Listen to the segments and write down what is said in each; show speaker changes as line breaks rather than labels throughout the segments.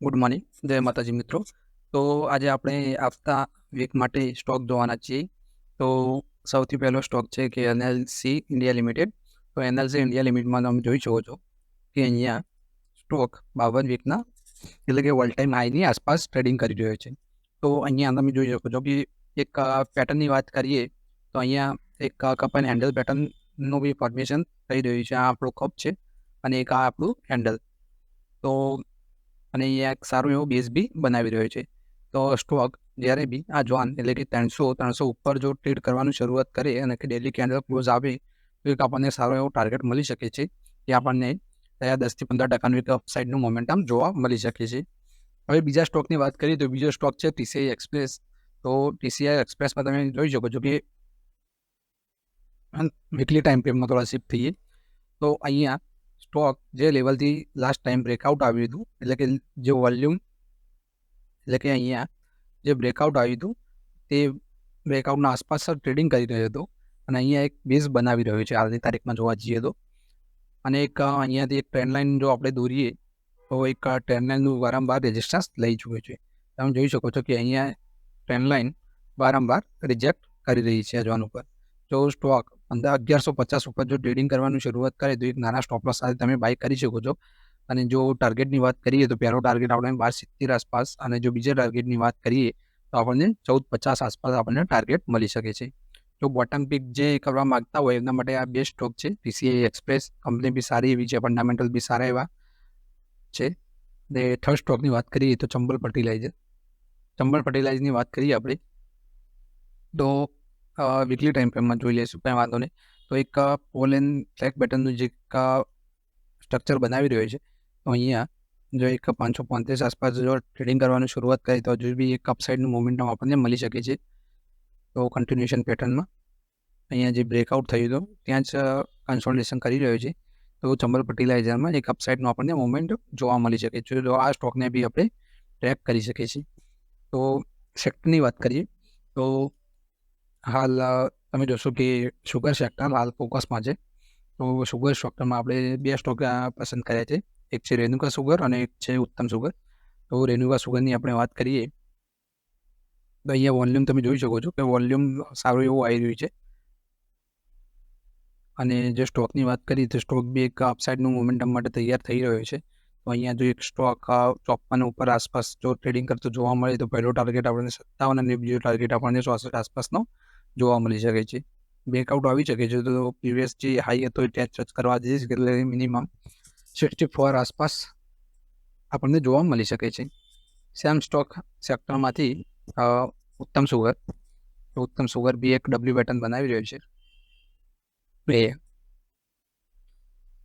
Good morning. જય માતાજી મિત્રો. તો આજે આપણે આવતા વીક માટે સ્ટોક જોવાના છીએ. તો સૌથી પહેલો સ્ટોક છે કે એનએલસી ઇન્ડિયા લિમિટેડ. તો એનએલસી ઇન્ડિયા લિમિટેડમાં તમે જોઈ શકો છો કે અહીંયા સ્ટોક બાવન વીકના એટલે કે વર્લ્ડ ટાઈમ હાઈની આસપાસ ટ્રેડિંગ કરી રહ્યો છે. તો અહીંયા તમે જોઈ શકો છો કે એક પેટર્નની વાત કરીએ તો અહીંયા એક કપ હેન્ડલ પેટર્નનું બી ફોર્મેશન થઈ રહ્યું છે. આ આપણું કપ છે અને એક આ આપણું હેન્ડલ. તો અને અહીંયા એક સારો એવો બેઝ બી બનાવી રહ્યો છે. તો સ્ટોક જ્યારે બી આ જોન એટલે કે ત્રણસો ત્રણસો ઉપર જો ટ્રેડ કરવાનું શરૂઆત કરે અને કે ડેલી કેન્ડલ ક્લોઝ આવે, તો એક આપણને સારો એવો ટાર્ગેટ મળી શકે છે. કે આપણને ત્યાં દસથી પંદર ટકાનું એક અપસાઇડનું મોમેન્ટમ જોવા મળી શકે છે. હવે બીજા સ્ટોકની વાત કરીએ તો બીજો સ્ટોક છે ટીસીઆઈ એક્સપ્રેસ તો ટીસીઆઈ એક્સપ્રેસમાં તમે જોઈ શકો છો કે વીકલી ટાઈમ ફ્રેમમાં થોડા શિફ્ટ થઈએ. તો અહીંયા સ્ટોક જે લેવલથી લાસ્ટ ટાઈમ બ્રેકઆઉટ આવ્યું હતું, એટલે કે જે વોલ્યુમ એટલે કે અહીંયા જે બ્રેકઆઉટ આવ્યું હતું, તે બ્રેકઆઉટના આસપાસ ટ્રેડિંગ કરી રહ્યો હતો. અને અહીંયા એક બેઝ બનાવી રહ્યો છે, આજની તારીખમાં જોવા જઈએ તો. અને એક અહીંયાથી એક ટ્રેન્ડ લાઇન જો આપણે દોરીએ, તો એક ટ્રેન્ડ લાઇનનું વારંવાર રેઝિસ્ટન્સ લઈ ચૂક્યો છે. તમે જોઈ શકો છો કે અહીંયા ટ્રેન્ડ લાઇન વારંવાર રિજેક્ટ કરી રહી છે જોન ઉપર. જો સ્ટોક અંદર અગિયારસો પચાસ ઉપર જો ટ્રેડિંગ કરવાનું શરૂઆત કરે તો એક નાના સ્ટોપલોસ સાથે તમે બાય કરી શકો છો. અને જો ટાર્ગેટની વાત કરીએ તો પહેલો ટાર્ગેટ આપણે બાર સિત્તેર આસપાસ અને જો બીજા ટાર્ગેટની વાત કરીએ તો આપણને ચૌદ પચાસ આસપાસ આપણને ટાર્ગેટ મળી શકે છે. જો બોટમ પિક જે કરવા માગતા હોય એમના માટે આ બેસ્ટ સ્ટોક છે. પીસીઆઈ એક્સપ્રેસ કંપની બી સારી એવી છે ફંડામેન્ટલ બી સારા એવા છે. ને થર્ડ સ્ટોકની વાત કરીએ તો ચંબલ ફર્ટિલાઇઝર ચંબલ ફર્ટિલાઇઝરની વાત કરીએ આપણે તો વીકલી ટાઈમ ફ્રેમમાં જોઈ લઈશું, કંઈ વાંધો નહીં. તો એક પોલ એન્ડ ટ્રેક બેટનનું જે સ્ટ્રક્ચર બનાવી રહ્યો છે, તો અહીંયા જો એક પાંચસો પાંત્રીસ આસપાસ જો ટ્રેડિંગ કરવાની શરૂઆત કરી તો હજુ બી એક અપસાઇડનું મોમેન્ટમ આપણને મળી શકે છે. તો કન્ટિન્યુએશન પેટર્નમાં અહીંયા જે બ્રેકઆઉટ થયું હતું, ત્યાં જ કન્સોલિડેશન કરી રહ્યો છે. તો ચંબલ ફર્ટિલાઇઝરમાં એક અપસાઇડનું આપણને મુમેન્ટ જોવા મળી શકે છે. તો આ સ્ટોકને બી આપણે ટ્રેક કરી શકીએ છીએ. તો સેક્ટરની વાત કરીએ, તો હાલ તમે જોશો કે શુગર સેક્ટર હાલ ફોકસમાં છે. તો શુગર સેક્ટરમાં આપણે બે સ્ટોક પસંદ કર્યા છે. એક છે રેનુકા સુગર અને એક છે ઉત્તમ સુગર તો રેનુકા સુગરની આપણે વાત કરીએ, તો અહીંયા વોલ્યુમ તમે જોઈ શકો છો કે વોલ્યુમ સારું એવું આવી રહ્યું છે. અને જે સ્ટોકની વાત કરીએ, તો સ્ટોક બી એક અપસાઇડનું મોમેન્ટમ માટે તૈયાર થઈ રહ્યો છે. તો અહીંયા જો એક સ્ટોક ચોપ્પન ઉપર આસપાસ જો ટ્રેડિંગ કરતો જોવા મળે તો પહેલો ટાર્ગેટ આપણને સત્તાવન અને બીજો ટાર્ગેટ આપણને ચોસઠ આસપાસનો જોવા મળી શકે છે. બ્રેકઆઉટ આવી શકે છે તો પ્રીવિયસ જે હાઈ હતો એ ટેચ ટચ કરવા જઈશ એટલે મિનિમમ સિક્સટી ફોર આસપાસ આપણને જોવા મળી શકે છે. સેમ સ્ટોક સેક્ટરમાંથી ઉત્તમ સુગર ઉત્તમ સુગર બી એક ડબલ્યુ પેટર્ન બનાવી રહ્યો છે. બે.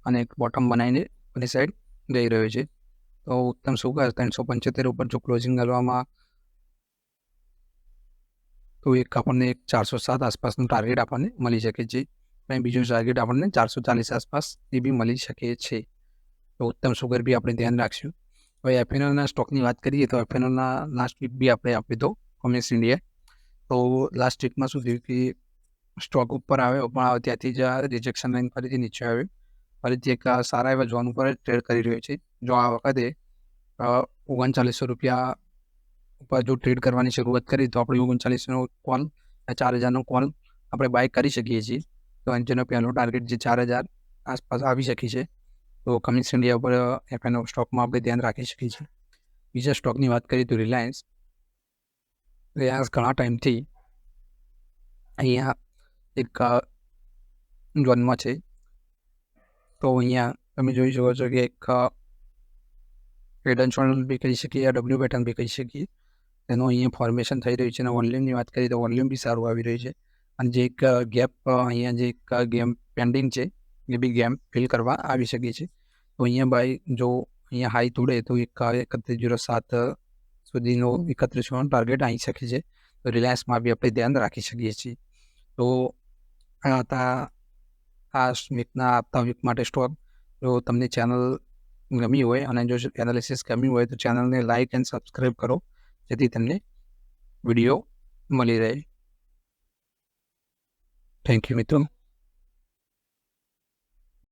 અને એક બોટમ બનાવીને બની સાઈડ જઈ રહ્યો છે. તો ઉત્તમ સુગર ત્રણસો પંચોતેર ઉપર જો ક્લોઝિંગ કરવામાં તો એક આપણને એક ચારસો સાત આસપાસનું ટાર્ગેટ આપણને મળી શકે છે. અને બીજું ટાર્ગેટ આપણને ચારસો ચાલીસ આસપાસ એ બી મળી શકે છે. તો ઉત્તમ સુગર બી આપણે ધ્યાન રાખશું. હવે એફએનઓના સ્ટોકની વાત કરીએ તો એફએનઓના લાસ્ટ વીક બી આપણે આપી દો કોમેસ ઇન્ડિયા તો લાસ્ટ વીકમાં શું થયું કે સ્ટોક ઉપર આવ્યો, પણ ત્યાંથી જ રિજેક્શન લાઈન ફરીથી નીચે આવ્યો. ફરીથી એક સારા એવા ઝોન ઉપર ટ્રેડ કરી રહ્યો છે. જો આ વખતે ઓગણચાલીસો રૂપિયા ઉપર જો ટ્રેડ કરવાની શરૂઆત કરી, તો આપણે ઓગણચાલીસનો કોલ ચાર હજારનો કોલ આપણે બાય કરી શકીએ છીએ. તો જેનો પહેલો ટાર્ગેટ જે ચાર હજાર આસપાસ આવી શકે છે. તો કમિન્સ ઇન્ડિયા ઉપર એફએનઓ સ્ટોકમાં આપણે ધ્યાન રાખી શકીએ છીએ. બીજા સ્ટોકની વાત કરીએ તો રિલાયન્સ રિલાયન્સ ઘણા ટાઈમથી અહીંયા એક ઝોનમાં છે. તો અહીંયા તમે જોઈ શકો છો કે એક પેટર્ન એન્ડ બી કહી શકીએ ડબલ્યુ પેટર્ન બી કહી શકીએ. તેનું અહીંયા ફોર્મેશન થઈ રહ્યું છે અને વોલ્યુમની વાત કરીએ તો વોલ્યુમ બી સારું આવી રહ્યું છે. અને જે એક ગેપ અહીંયા જે એક ગેમ પેન્ડિંગ છે, એ બી ગેમ ફિલ કરવા આવી શકે છે તો અહીંયા બાય જો અહીંયા હાઈ તોડે તો એક એકત્રીસ જીરો સાત સુધીનો એકત્રીસ ટાર્ગેટ આવી શકે છે. તો રિલાયન્સમાં બી આપણે ધ્યાન રાખી શકીએ છીએ. તો હતા, આ વીકના આપતા વીક માટે સ્ટોક જો તમને ચેનલ ગમી હોય અને જો એનાલિસિસ ગમ્યું હોય તો ચેનલને લાઇક એન્ડ સબસ્ક્રાઈબ કરો. જેથી તમને વીડિયો મળી રહે. થેન્ક યુ મિત્રો.